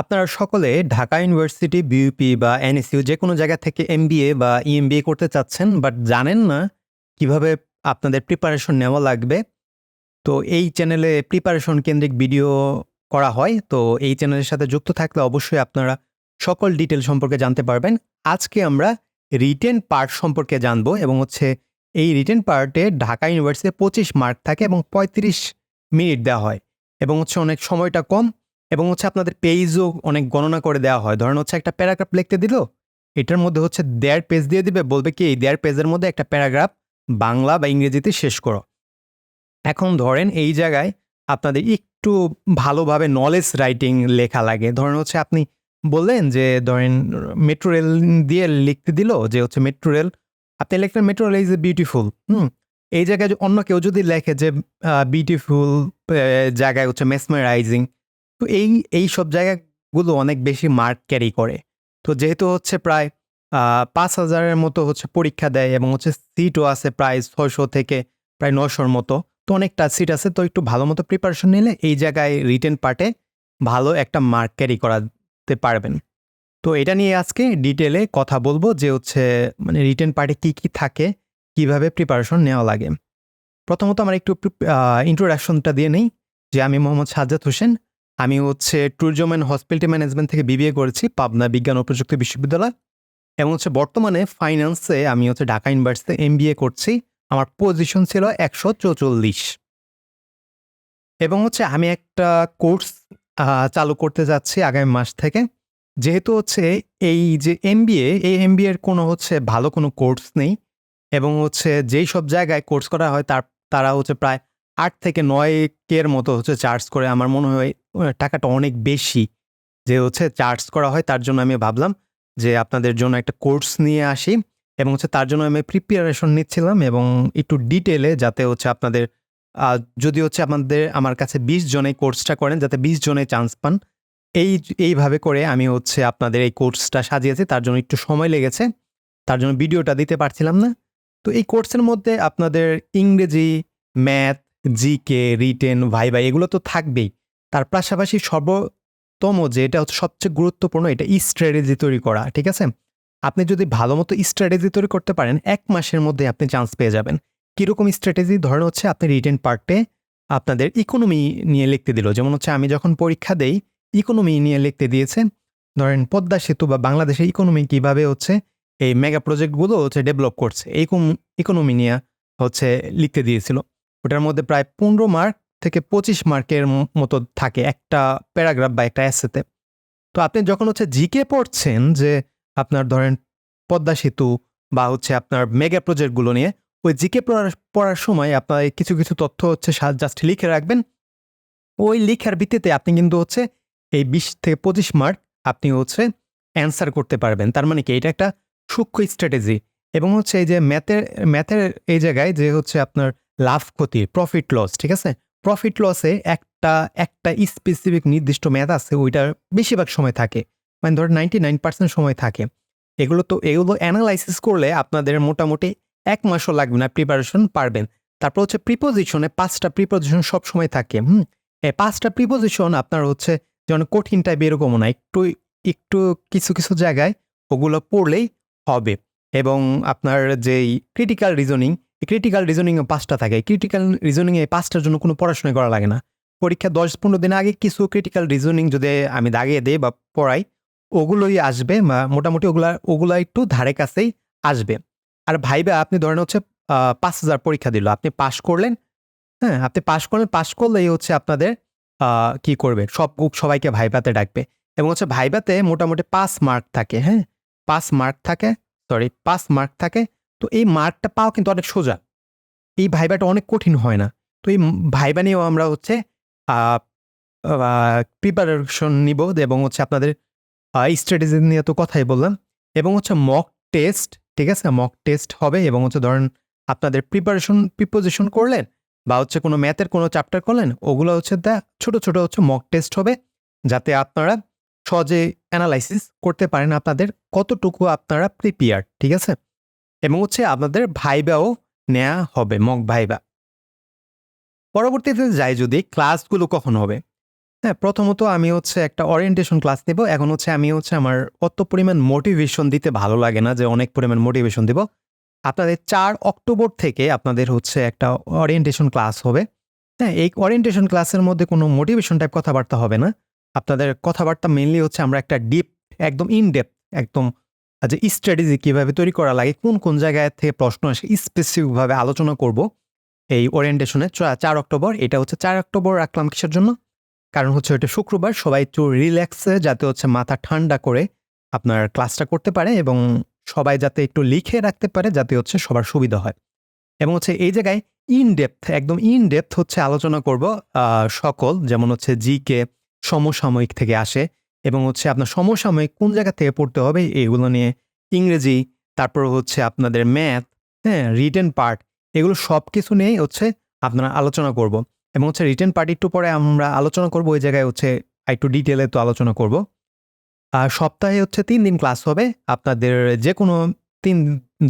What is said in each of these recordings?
আপনারা সকলে Dhaka university, BUP বা এনএসইউ যেকোনো জায়গা থেকে এমবিএ বা ইএমবিএ করতে চাচ্ছেন বাট জানেন না কীভাবে আপনাদের প্রিপারেশন নেওয়া লাগবে। তো এই চ্যানেলে প্রিপারেশন কেন্দ্রিক ভিডিও করা হয়। তো এই চ্যানেলের সাথে যুক্ত থাকলে অবশ্যই আপনারা সকল ডিটেল সম্পর্কে জানতে পারবেন। আজকে আমরা রিটেন পার্ট সম্পর্কে জানব এবং হচ্ছে এই রিটেন পার্টে ঢাকা ইউনিভার্সিটিতে ২৫ মার্ক থাকে এবং ৩৫ মিনিট দেওয়া হয় এবং হচ্ছে অনেক সময়টা কম এবং হচ্ছে আপনাদের পেজও অনেক গণনা করে দেওয়া হয়। ধরেন হচ্ছে একটা প্যারাগ্রাফ লিখতে দিল, এটার মধ্যে হচ্ছে দেড় পেজ দিয়ে দিবে, বলবে কি এই দেড় পেজের মধ্যে একটা প্যারাগ্রাফ বাংলা বা ইংরেজিতে শেষ করো। এখন ধরেন এই জায়গায় আপনাদের একটু ভালোভাবে নলেজ রাইটিং লেখা লাগে। ধরেন হচ্ছে আপনি বললেন যে ধরেন মেট্রো রেল দিয়ে লিখতে দিল যে হচ্ছে মেট্রো রেল, আপনি লিখলেন metro rail is a beautiful hmm? এই জায়গায় অন্য কেউ যদি লেখে যে বিউটিফুল জায়গায় হচ্ছে মেসমেরাইজিং তো এই এই সব জায়গাগুলো অনেক বেশি মার্ক ক্যারি করে। তো যেহেতু হচ্ছে প্রায় পাঁচ হাজারের মতো হচ্ছে পরীক্ষা দেয় এবং হচ্ছে সিটও আছে প্রায় ৬০০ থেকে প্রায় নশোর মতো। তো অনেকটা সিট আছে তো একটু ভালো মতো প্রিপারেশন নিলে এই জায়গায় রিটেন পার্টে ভালো একটা মার্ক ক্যারি করাতে পারবেন। তো এটা নিয়ে আজকে ডিটেলে কথা বলব যে হচ্ছে মানে রিটেন পার্টে কি, কি থাকে, কীভাবে প্রিপারেশন নেওয়া লাগে। প্রথমত আমার একটু ইন্ট্রোডাকশনটা দিয়ে নেই যে আমি মোহাম্মদ সাজ্জাদ হোসেন। আমি হচ্ছে ট্যুরিজম অ্যান্ড হসপিটালিটি ম্যানেজমেন্ট থেকে বিবিএ করেছি পাবনা বিজ্ঞান ও প্রযুক্তি বিশ্ববিদ্যালয় এবং হচ্ছে বর্তমানে ফাইন্যান্সে আমি হচ্ছে ঢাকা ইউনিভার্সিটিতে এমবিএ করছি। আমার পজিশন ছিল ১৪৪ এবং হচ্ছে আমি একটা কোর্স চালু করতে যাচ্ছি আগামী মাস থেকে। যেহেতু হচ্ছে এই যে এমবিএ, এই এমবিএর কোনো হচ্ছে ভালো কোনো কোর্স নেই এবং হচ্ছে যেই সব জায়গায় কোর্স করা হয় তার তারা হচ্ছে প্রায় ৮ থেকে ৯ কে এর মতো হচ্ছে চার্জ করে। আমার মনে হয় টাকাটা অনেক বেশি যে হচ্ছে চার্জ করা হয়। তার জন্য আমি ভাবলাম যে আপনাদের জন্য একটা কোর্স নিয়ে আসি এবং হচ্ছে তার জন্য আমি প্রিপারেশন নিচ্ছিলাম এবং একটু ডিটেলে যাতে হচ্ছে আপনাদের যদি হচ্ছে আপনাদের আমার কাছে ২০ জন কোর্সটা করেন যাতে ২০ জনে চান্স পান। এই এইভাবে করে আমি হচ্ছে আপনাদের এই কোর্সটা সাজিয়েছি। তার জন্য একটু সময় লেগেছে। তার জন্য ভিডিওটা দিতে পারছিলাম না। তো এই কোর্সের মধ্যে আপনাদের ইংরেজি, ম্যাথ, জিকে, রিটেন, ভাইভা এগুলো তো থাকবেই। তার পাশাপাশি সর্বতম যেটা হচ্ছে সবচেয়ে গুরুত্বপূর্ণ এটা স্ট্র্যাটেজি তৈরি করা। ঠিক আছে? আপনি যদি ভালোমতো স্ট্র্যাটেজি তৈরি করতে পারেন এক মাসের মধ্যে আপনি চান্স পেয়ে যাবেন। কীরকম স্ট্র্যাটেজি? ধরেন হচ্ছে আপনি রিটেন পার্টে আপনাদের ইকোনমি নিয়ে লিখতে দিল। যেমন হচ্ছে আমি যখন পরীক্ষা দেই ইকোনমি নিয়ে লিখতে দিয়েছে। ধরেন পদ্মা সেতু বা বাংলাদেশের ইকোনমি কীভাবে হচ্ছে এই মেগা প্রজেক্টগুলো হচ্ছে ডেভেলপ করছে। এইকম ইকোনমি নিয়ে হচ্ছে লিখতে দিয়েছিল। ওটার মধ্যে প্রায় ১৫ মার্ক থেকে ২৫ মার্কের মতো থাকে একটা প্যারাগ্রাফ বা একটা অ্যাসেতে তো আপনি যখন হচ্ছে জিকে পড়ছেন যে আপনার ধরেন পদ্মা সেতু বা হচ্ছে আপনার মেগা প্রজেক্টগুলো নিয়ে ওই জিকে পড়ার পড়ার সময় আপনার কিছু, কিছু তথ্য হচ্ছে জাস্ট লিখে রাখবেন। ওই লিখার ভিত্তিতে আপনি কিন্তু হচ্ছে এই ২০ থেকে ২৫ মার্ক আপনি হচ্ছে অ্যান্সার করতে পারবেন। তার মানে কি? এটা একটা সূক্ষ্ম স্ট্র্যাটেজি এবং হচ্ছে এই যে ম্যাথের ম্যাথের এই জায়গায় যে হচ্ছে আপনার লাভ ক্ষতি, প্রফিট লস, ঠিক আছে? প্রফিট লসে একটা, একটা স্পেসিফিক নির্দিষ্ট ম্যাথ আছে ওইটার বেশিরভাগ সময় থাকে। মানে ধরেন 99% সময় থাকে। এগুলো তো এগুলো অ্যানালাইসিস করলে আপনাদের মোটামুটি এক মাসও লাগবে না প্রিপারেশন পারবেন। তারপর হচ্ছে প্রিপোজিশনে ৫ টা প্রিপোজিশন সবসময় থাকে। হুম? এই ৫ টা প্রিপোজিশন আপনার হচ্ছে যে অনেক কঠিন টাইপ এরকমও না। একটু, একটু কিছু, কিছু জায়গায় ওগুলো পড়লেই হবে এবং আপনার যেই ক্রিটিক্যাল রিজনিং, ক্রিটিক্যাল রিজনিং পাঁচটা থাকে। ক্রিটিক্যাল রিজনিং এ ৫ টার জন্য কোনো পড়াশোনা করা লাগে না। পরীক্ষা দশ পনেরো দিন আগে কিছু ক্রিটিক্যাল রিজনিং যদি আমি দাগিয়ে দেই বা পড়াই, ওগুলোই আসবে মোটামুটি ওগুলা, ওগুলা একটু ধারে কাছেই আসবে। আর ভাইবা আপনি ধরেন হচ্ছে পাঁচ হাজার পরীক্ষা দিল। আপনি পাস করলেন, হ্যাঁ? আপনি পাস করলেন, পাস করলেই হচ্ছে আপনাদের কি করবে? সব সবাইকে ভাইভাতে ডাকবে এবং হচ্ছে ভাইভাতে মোটামুটি ৫ মার্ক থাকে, হ্যাঁ? ৫ মার্ক থাকে, সরি ৫ মার্ক থাকে। তো এই মার্কটা পাওয়া কিন্তু অনেক সোজা। এই ভাইভাটা অনেক কঠিন হয় না। তো এই ভাইবা নিয়েও আমরা হচ্ছে প্রিপারেশন নিব এবং হচ্ছে আপনাদের স্ট্র্যাটেজি নিয়ে তো কথাই বললাম এবং হচ্ছে মক টেস্ট, ঠিক আছে? মক টেস্ট হবে এবং হচ্ছে ধরেন আপনাদের প্রিপারেশন প্রিপোজিশন করলেন বা হচ্ছে কোনো ম্যাথের কোনো চ্যাপ্টার করলেন, ওগুলো হচ্ছে দা ছোট, ছোট হচ্ছে মক টেস্ট হবে। যাতে আপনারা সহজে অ্যানালাইসিস করতে পারেন আপনাদের কতটুকু আপনারা প্রিপেয়ার ঠিক আছে? এবং হচ্ছে আপনাদের ভাইবাও নেয়া হবে, মক ভাইবা। পরবর্তীতে যাই যদি ক্লাসগুলো কখন হবে? হ্যাঁ, প্রথমত আমি হচ্ছে একটা ওরিয়েন্টেশন ক্লাস নেব। এখন হচ্ছে আমি হচ্ছে আমার অত পরিমাণ মোটিভেশন দিতে ভালো লাগে না যে অনেক পরিমাণ মোটিভেশন দিব। আপনাদের চার অক্টোবর থেকে আপনাদের হচ্ছে একটা ওরিয়েন্টেশন ক্লাস হবে। হ্যাঁ, এই ওরিয়েন্টেশন ক্লাসের মধ্যে কোনো মোটিভেশন টাইপ কথাবার্তা হবে না। আপনাদের কথাবার্তা মেনলি হচ্ছে আমরা একটা ডিপ একদম ইন ডেপথ একদম যে স্ট্র্যাটেজি কীভাবে তৈরি করা লাগে, কোন, কোন জায়গায় থেকে প্রশ্ন আসে স্পেসিফিক ভাবে আলোচনা করব। এই ওরিয়েন্টেশনে চা ৪ অক্টোবর। এটা হচ্ছে ৪ অক্টোবর রাখলাম কিসের জন্য? কারণ হচ্ছে ওইটা শুক্রবার সবাই একটু রিল্যাক্সে যাতে হচ্ছে মাথা ঠান্ডা করে আপনার ক্লাসটা করতে পারে এবং সবাই যাতে একটু লিখে রাখতে পারে যাতে হচ্ছে সবার সুবিধা হয়। এবং হচ্ছে এই জায়গায় ইন ডেপথ একদম ইন ডেপথ হচ্ছে আলোচনা করব সকল যেমন হচ্ছে জিকে, সমসাময়িক থেকে আসে এবং হচ্ছে আপনার সমসাময়িক কোন জায়গা থেকে পড়তে হবে এগুলো নিয়ে ইংরেজি, তারপর হচ্ছে আপনাদের ম্যাথ, হ্যাঁ? রিটেন পার্ট এগুলো সব কিছু নিয়েই হচ্ছে আপনারা আলোচনা করব। এবং হচ্ছে রিটেন পার্ট একটু পরে আমরা আলোচনা করব ওই জায়গায় হচ্ছে আরেকটু ডিটেলে তো আলোচনা করব। আর সপ্তাহে হচ্ছে তিন দিন ক্লাস হবে। আপনাদের যে কোনো তিন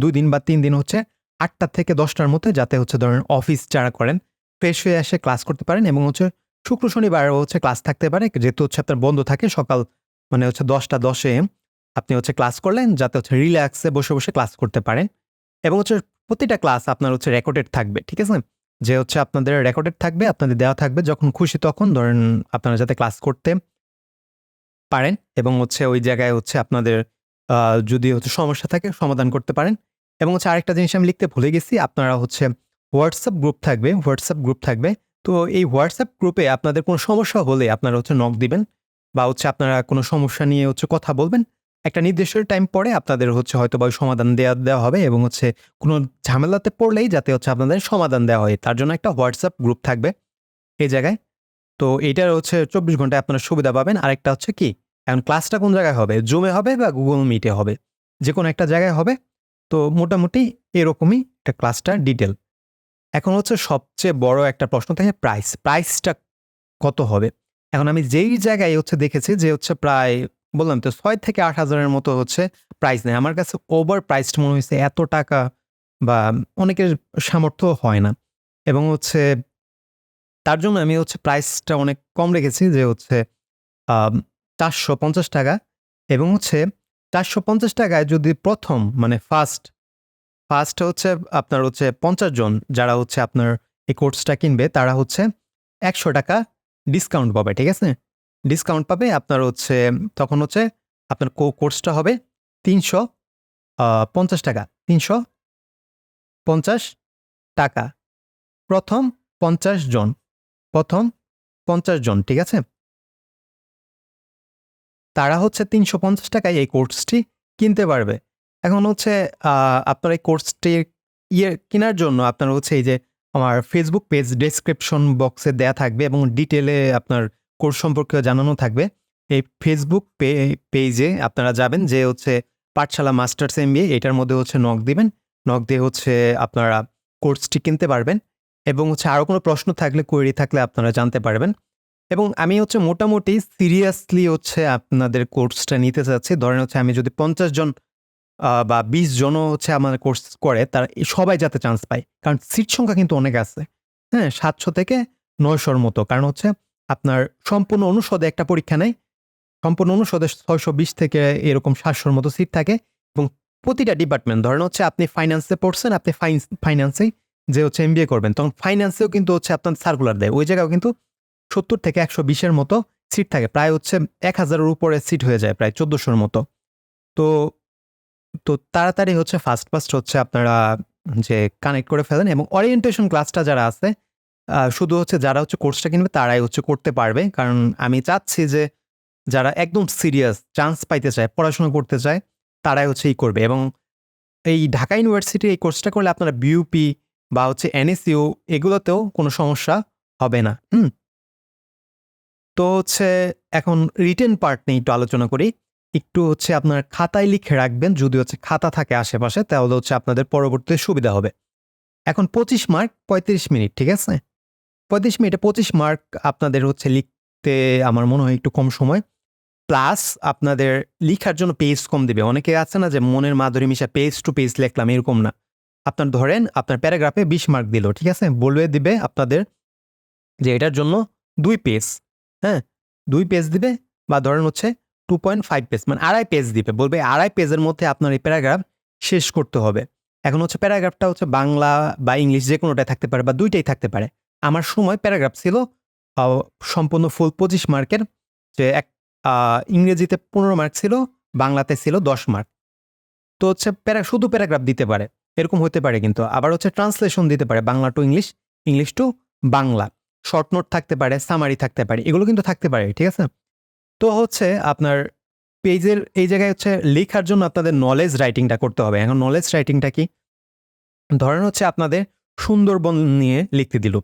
দুই দিন বা তিন দিন হচ্ছে ৮টা থেকে ১০টার মধ্যে যাতে হচ্ছে ধরেন অফিস যারা করেন ফ্রেশ হয়ে এসে ক্লাস করতে পারেন এবং হচ্ছে শুক্র, শনিবার হচ্ছে ক্লাস থাকতে পারে। যেহেতু হচ্ছে আপনার বন্ধ থাকে সকাল মানে হচ্ছে দশটা দশে আপনি হচ্ছে ক্লাস করলেন যাতে হচ্ছে রিল্যাক্সে বসে, বসে ক্লাস করতে পারেন। এবং হচ্ছে প্রতিটা ক্লাস আপনার হচ্ছে রেকর্ডেড থাকবে। ঠিক আছে? যে হচ্ছে আপনাদের রেকর্ডেড থাকবে, আপনাদের দেওয়া থাকবে যখন খুশি তখন ধরেন আপনারা যাতে ক্লাস করতে পারেন এবং হচ্ছে ওই জায়গায় হচ্ছে আপনাদের যদি হচ্ছে সমস্যা থাকে সমাধান করতে পারেন। এবং হচ্ছে আরেকটা জিনিস আমি লিখতে ভুলে গেছি। আপনারা হচ্ছে হোয়াটসঅ্যাপ গ্রুপ থাকবে হোয়াটসঅ্যাপ গ্রুপ থাকবে। তো এই হোয়াটসঅ্যাপ গ্রুপে আপনাদের কোনো সমস্যা হলে আপনারা হচ্ছে নক দিবেন বা হচ্ছে আপনারা কোনো সমস্যা নিয়ে হচ্ছে কথা বলবেন। একটা নির্দিষ্ট টাইম পরে আপনাদের হচ্ছে হয়তো বা সমাধান দেওয়া দেওয়া হবে এবং হচ্ছে কোনো ঝামেলাতে পড়লেই যাতে হচ্ছে আপনাদের সমাধান দেওয়া হয়। তার জন্য একটা হোয়াটসঅ্যাপ গ্রুপ থাকবে এই জায়গায়। তো এইটার হচ্ছে ২৪ ঘন্টায় আপনারা সুবিধা পাবেন। আরেকটা হচ্ছে কি? এখন ক্লাসটা কোন জায়গায় হবে? জুমে হবে বা গুগল মিটে হবে যে কোনো একটা জায়গায় হবে। তো মোটামুটি এরকমই একটা ক্লাসটা ডিটেইল। এখন হচ্ছে সবচেয়ে বড় একটা প্রশ্ন থাকে প্রাইস। প্রাইসটা কত হবে? এখন আমি যেই জায়গায় হচ্ছে দেখেছি যে হচ্ছে প্রায় বললাম তো ছয় থেকে আট হাজারের মতো হচ্ছে প্রাইস নেয়। আমার কাছে ওভার প্রাইসড মনে হইছে এত টাকা বা অনেকের সামর্থ্য হয় না। এবং হচ্ছে তার জন্য আমি হচ্ছে প্রাইসটা অনেক কম রেখেছি যে হচ্ছে আ ৳৪৫০ এবং হচ্ছে ৳৪৫০ টাকায় যদি প্রথম মানে ফার্স্ট, ফার্স্ট হচ্ছে আপনার হচ্ছে ৫০ জন যারা হচ্ছে আপনার এই কোর্সটা কিনবে, তারা হচ্ছে ৳১০০ ডিসকাউন্ট পাবে। ঠিক আছে? ডিসকাউন্ট পাবে আপনার হচ্ছে, তখন হচ্ছে আপনার কো, কোর্সটা হবে তিনশো পঞ্চাশ টাকা, তিনশো পঞ্চাশ টাকা প্রথম ৫০ জন। প্রথম ৫০ জন। ঠিক আছে? তারা হচ্ছে ৳৩৫০ টাকায় এই কোর্সটি কিনতে পারবে। এখন হচ্ছে আপনার এই কোর্সটি ইয়ে কেনার জন্য আপনার হচ্ছে এই যে আমার ফেসবুক পেজ ডেসক্রিপশন বক্সে দেয়া থাকবে এবং ডিটেলে আপনার কোর্স সম্পর্কেও জানানো থাকবে। এই ফেসবুক পেজে আপনারা যাবেন যে হচ্ছে পাঠশালা মাস্টার্স এমবিএ এটার মধ্যে হচ্ছে নক দিবেন। নক দিয়ে হচ্ছে আপনারা কোর্সটি কিনতে পারবেন এবং হচ্ছে আরও কোনো প্রশ্ন থাকলে কোয়েরি থাকলে আপনারা জানতে পারবেন। এবং আমি হচ্ছে মোটামুটি সিরিয়াসলি হচ্ছে আপনাদের কোর্সটা নিতে চাচ্ছি। ধরেন হচ্ছে আমি যদি ৫০ জন বা ২০ জনও হচ্ছে আমার কোর্স করে তারা সবাই যাতে চান্স পায়। কারণ সিট সংখ্যা কিন্তু অনেক আছে। হ্যাঁ? ৭০০ থেকে নয়শোর মতো। কারণ হচ্ছে আপনার সম্পূর্ণ অনুষদে একটা পরীক্ষা নেয়। সম্পূর্ণ অনুষদে ৬২০ থেকে এরকম সাতশোর মতো সিট থাকে এবং প্রতিটা ডিপার্টমেন্ট ধরেন হচ্ছে আপনি ফাইন্যান্সে পড়ছেন, আপনি ফাইন্যান্সেই যে হচ্ছে এমবিএ করবেন। তখন ফাইন্যান্সেও কিন্তু হচ্ছে আপনার সার্কুলার দেয়। ওই জায়গাও কিন্তু ৭০ থেকে একশো বিশের মতো সিট থাকে। প্রায় হচ্ছে এক হাজারের উপরে সিট হয়ে যায় প্রায় ১৪০০ র মতো। তো, তো তাড়াতাড়ি হচ্ছে ফার্স্ট, ফার্স্ট হচ্ছে আপনারা যে কানেক্ট করে ফেলেন এবং ওরিয়েন্টেশন ক্লাসটা যারা আছে শুধু হচ্ছে যারা হচ্ছে কোর্সটা কিনবে তারাই হচ্ছে করতে পারবে। কারণ আমি চাচ্ছি যে যারা একদম সিরিয়াস চান্স পাইতে চায়, পড়াশোনা করতে চায় তারাই হচ্ছে ই করবে এবং এই ঢাকা ইউনিভার্সিটি এই কোর্সটা করলে আপনারা বিউপি বা হচ্ছে এনএসইউ এগুলোতেও কোনো সমস্যা হবে না। হুম? তো হচ্ছে এখন রিটেন পার্ট নিয়ে একটু আলোচনা করি। একটু হচ্ছে আপনার খাতায় লিখে রাখবেন, যদি হচ্ছে খাতা থাকে আশেপাশে, তাহলে হচ্ছে আপনাদের পরবর্তীতে সুবিধা হবে। এখন ২৫ মার্ক ৩৫ মিনিট। ঠিক আছে? ৩৫ মিনিটে ২৫ মার্ক আপনাদের হচ্ছে লিখতে আমার মনে হয় একটু কম সময়। প্লাস আপনাদের লিখার জন্য পেজ কম দেবে অনেকে আছে না যে মনের মাধুরী মিশা পেজ টু পেজ লিখলাম, এরকম না। আপনার ধরেন আপনার প্যারাগ্রাফে ২০ মার্ক দিল। ঠিক আছে? বলে দিবে আপনাদের যে এটার জন্য দুই পেজ। হ্যাঁ? দুই পেজ দিবে বা ধরেন হচ্ছে টু পয়েন্ট ফাইভ পেজ মানে আড়াই পেজ দিবে। বলবে আড়াই পেজের মধ্যে আপনার এই প্যারাগ্রাফ শেষ করতে হবে। এখন হচ্ছে প্যারাগ্রাফটা হচ্ছে বাংলা বা ইংলিশ যে কোনোটাই থাকতে পারে বা দুইটাই থাকতে পারে। আমার সময় প্যারাগ্রাফ ছিল সম্পূর্ণ ফুল পঁচিশ মার্কের, যে এক ইংরেজিতে পনেরো মার্ক ছিল, বাংলাতে ছিল দশ মার্ক। তো হচ্ছে প্যারা, শুধু প্যারাগ্রাফ দিতে পারে। এরকম হতে পারে কিন্তু। আবার হচ্ছে ট্রান্সলেশন দিতে পারে, Bangla to English English to Bangla. Short note থাকতে পারে সামারি থাকতে পারে, এগুলো কিন্তু থাকতে পারে, ঠিক আছে? তো হচ্ছে আপনার পেজের, এই জায়গায় হচ্ছে লেখার জন্য আপনাদের নলেজ রাইটিংটা করতে হবে। এখন নলেজ রাইটিংটা কি? ধরেন হচ্ছে আপনাদের সুন্দরবন নিয়ে লিখতে দিল।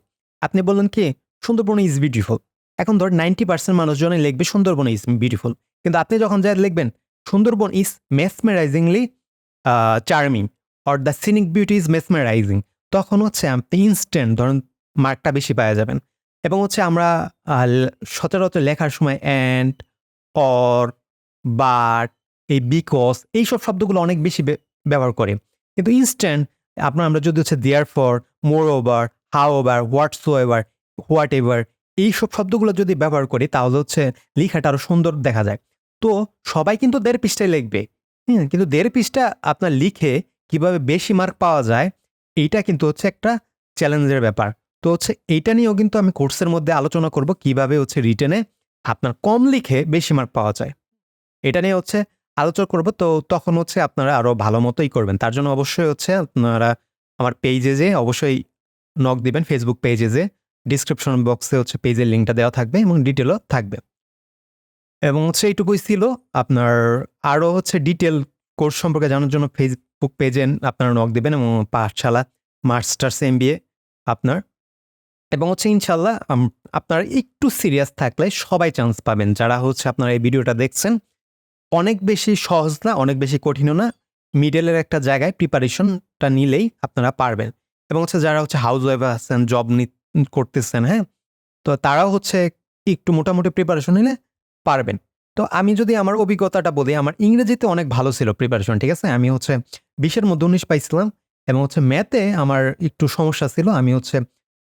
আপনি বললেন কি, সুন্দরবন ইজ বিউটিফুল এখন ধর নাইনটি পার্সেন্ট মানুষজনে লিখবে, সুন্দরবন ইজ বিউটিফুল কিন্তু আপনি যখন যা লিখবেন, Sundarbans is mesmerisingly charming or the scenic beauty is mesmerising তখন হচ্ছে আপনি ইনস্ট্যান্ট ধরুন মার্কটা বেশি পাওয়া যাবেন। এবং হচ্ছে আমরা সচরাচর লেখার সময় অ্যান্ড অর বাট এই বিকজ এইসব শব্দগুলো অনেক বেশি ব্যবহার করে। কিন্তু ইনস্ট্যান্ট আপনার আমরা যদি হচ্ছে therefore moreover however whatsoever whatever এইসব শব্দগুলো যদি ব্যবহার করি, তাহলে হচ্ছে লেখাটা আরও সুন্দর দেখা যায়। তো সবাই কিন্তু দেড় পৃষ্ঠায় লিখবে। হ্যাঁ কিন্তু দেড় পৃষ্ঠা আপনার লিখে কীভাবে বেশি মার্ক পাওয়া যায়, এইটা কিন্তু হচ্ছে একটা চ্যালেঞ্জের ব্যাপার। তো হচ্ছে এইটা নিয়েও কিন্তু আমি কোর্সের মধ্যে আলোচনা করব, কীভাবে হচ্ছে রিটেনে আপনার কম লিখে বেশি মার্ক পাওয়া যায়। এটা নিয়ে হচ্ছে আলোচনা করব। তো তখন হচ্ছে আপনারা আরও ভালো মতোই করবেন। তার জন্য অবশ্যই হচ্ছে আপনারা আমার পেজে যে অবশ্যই নক দিবেন ফেসবুক পেজে যে ডিসক্রিপশন বক্সে হচ্ছে পেজের লিঙ্কটা দেওয়া থাকবে এবং ডিটেলও থাকবে। এবং হচ্ছে এইটুকুই ছিল আপনার আরও হচ্ছে ডিটেল কোর্স সম্পর্কে জানার জন্য ফেসবুক পেজে আপনারা নক দেবেন এবং পাঠশালা মাস্টার্স এম আপনার এবং হচ্ছে ইনশাল্লাহ আপনারা একটু সিরিয়াস থাকলে সবাই চান্স পাবেন। যারা হচ্ছে আপনারা এই ভিডিওটা দেখছেন, অনেক বেশি সহজ না, অনেক বেশি কঠিনও না। মিডলের একটা জায়গায় প্রিপারেশনটা নিলেই আপনারা পারবেন। এবং হচ্ছে যারা হচ্ছে হাউস ওয়াইফ আছেন জব নি, করতেছেন হ্যাঁ? তো তারাও হচ্ছে একটু মোটামুটি প্রিপারেশন নিলে পারবেন। তো আমি যদি আমার অভিজ্ঞতাটা বলি, আমার ইংরেজিতে অনেক ভালো ছিল প্রিপারেশন ঠিক আছে? আমি হচ্ছে বিশের মধ্যে উনিশ পাইছিলাম এবং হচ্ছে ম্যাথে আমার একটু সমস্যা ছিল। আমি হচ্ছে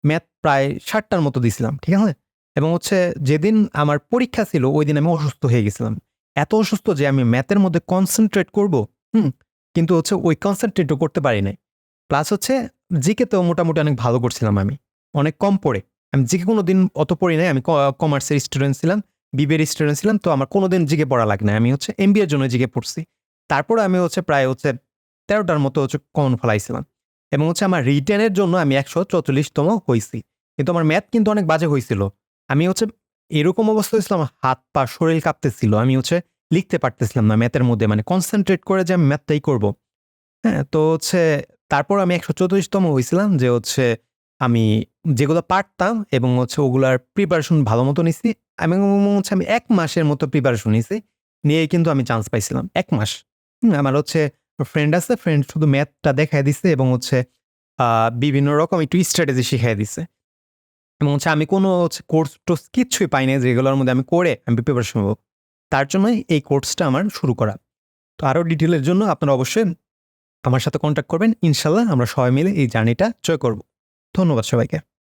ম্যাথ প্রায় ষাটটার মতো দিছিলাম, ঠিক আছে? এবং হচ্ছে যেদিন আমার পরীক্ষা ছিল ওই দিন আমি অসুস্থ হয়ে গেছিলাম। এত অসুস্থ যে আমি ম্যাথের মধ্যে কনসেন্ট্রেট করব, হুম? কিন্তু হচ্ছে ওই কনসেন্ট্রেটও করতে পারি নাই। প্লাস হচ্ছে জিকে তো মোটামুটি অনেক ভালো করছিলাম আমি, অনেক কম পড়ে। আমি জিকে কোনো দিন অত পড়ি নাই, আমি কমার্সের স্টুডেন্ট ছিলাম বিবিএর স্টুডেন্ট ছিলাম, তো আমার কোনো দিন জিকে পড়া লাগে না আমি হচ্ছে এমবিএর জন্য জিকে পড়ছি। তারপরে আমি হচ্ছে প্রায় হচ্ছে তেরোটার মতো হচ্ছে কমন ফলাইছিলাম। এবং হচ্ছে আমার রিটেনের জন্য আমি একশো চৌচল্লিশতম হয়েছি কিন্তু আমার ম্যাথ কিন্তু অনেক বাজে হয়েছিল আমি হচ্ছে এরকম অবস্থা হয়েছিল আমার হাত পা শরীর কাঁপতেছিল, আমি হচ্ছে লিখতে পারতেছিলাম না ম্যাথের মধ্যে মানে কনসেন্ট্রেট করে যে আমি ম্যাথটাই করব। হ্যাঁ তো হচ্ছে তারপর আমি একশো চৌত্রিশতম হয়েছিলাম যে হচ্ছে আমি যেগুলো পারতাম এবং হচ্ছে ওগুলার প্রিপারেশন ভালো মতো নিছি আমি হচ্ছে আমি এক মাসের মতো প্রিপারেশন নিছি নিয়ে কিন্তু আমি চান্স পাইছিলাম। এক মাস। আমার হচ্ছে ফ্রেন্ড আছে ফ্রেন্ড শুধু ম্যাথটা দেখাই দিছে এবং হচ্ছে বিভিন্ন রকম একটু স্ট্র্যাটেজি শিখাই দিছে। এবং হচ্ছে আমি কোনো হচ্ছে কোর্স টোর্স কিচ্ছুই পাই না যেগুলোর মধ্যে আমি করে আমি প্রিপারেশন হব তার জন্যই এই কোর্সটা আমার শুরু করা। তো আরও ডিটেলের জন্য আপনারা অবশ্যই আমার সাথে কন্ট্যাক্ট করবেন। ইনশাল্লাহ আমরা সবাই মিলে এই জার্নিটা জয় করব। ধন্যবাদ সবাইকে।